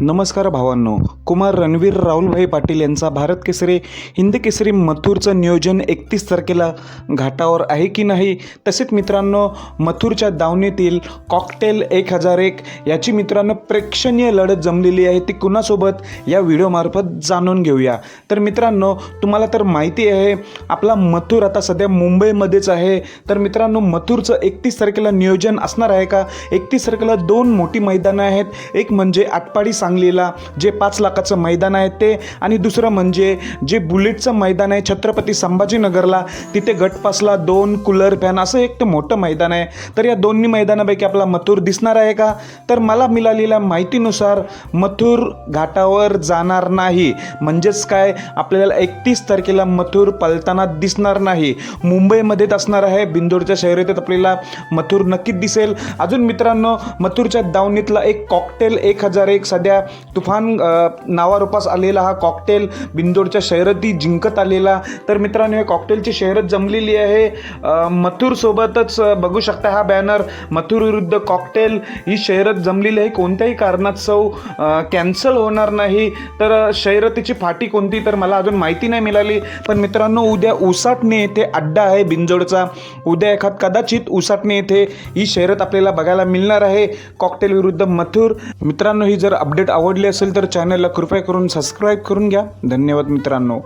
नमस्कार भावांनो. कुमार रणवीर राहुलभाई पाटील यांचा भारत केसरी हिंद केसरी मथुरचं नियोजन एकतीस तारखेला घाटावर आहे की नाही? तसेच मित्रांनो मथुरच्या दावणीतील कॉकटेल एक हजार एक याची मित्रांनो प्रेक्षणीय लढत जमलेली आहे. ती कुणासोबत? या व्हिडिओमार्फत जाणून घेऊया. तर मित्रांनो तुम्हाला तर माहिती आहे आपला मथुर आता सध्या मुंबईमध्येच आहे. तर मित्रांनो मथुरचं एकतीस तारखेला नियोजन असणार आहे का? एकतीस तारखेला दोन मोठी मैदानं आहेत. एक म्हणजे आटपाडी सांगलीला जे पाच लाखाचं मैदान आहे ते. आणि दुसरं म्हणजे जे बुलेटचं मैदान आहे छत्रपती संभाजीनगरला तिथे गटपासला दोन कूलर फॅन असं एक ते मोठं मैदान आहे. तर या दोन्ही मैदानापैकी आपला मथुर दिसणार आहे का? तर मला मिळालेल्या माहितीनुसार मथुर घाटावर जाणार नाही. म्हणजेच काय? आपल्याला एकतीस तारखेला मथुर पलताना दिसणार नाही. मुंबईमध्येच असणार आहे बिंदूरच्या शहरात आपल्याला मथुर नक्कीच दिसेल. अजून मित्रांनो मथुरच्या दावणीतला एक कॉकटेल एक हजार एक सध्या तुफान नावारूपास आलेला हा कॉकटेल बिंदोरच्या शहरती जिंकत आलेला. तर मित्रांनो हे कॉकटेलची शहरत जमलेली आहे. मथुरसोबतच बघू शकता हा बॅनर मथुर विरुद्ध कॉकटेल ही शहरत जमलेली आहे. कोणत्याही कारणास्तव कॅन्सल होणार नाही. तर शहरतीची फाटी कोणती तर मला अजून माहिती नाही मिळाली. पण मित्रांनो उद्या उसाटणे येथे अड्डा आहे बिंजोडचा उद्या एखाद कदाचित उसाटणे येथे ही शहरत आपल्याला बघायला मिळणार आहे. कॉकटेल विरुद्ध मथुर. मित्रांनो ही जर अपडेट आवडली असेल तर चॅनलला कृपया करून सबस्क्राईब करून घ्या. धन्यवाद मित्रांनो.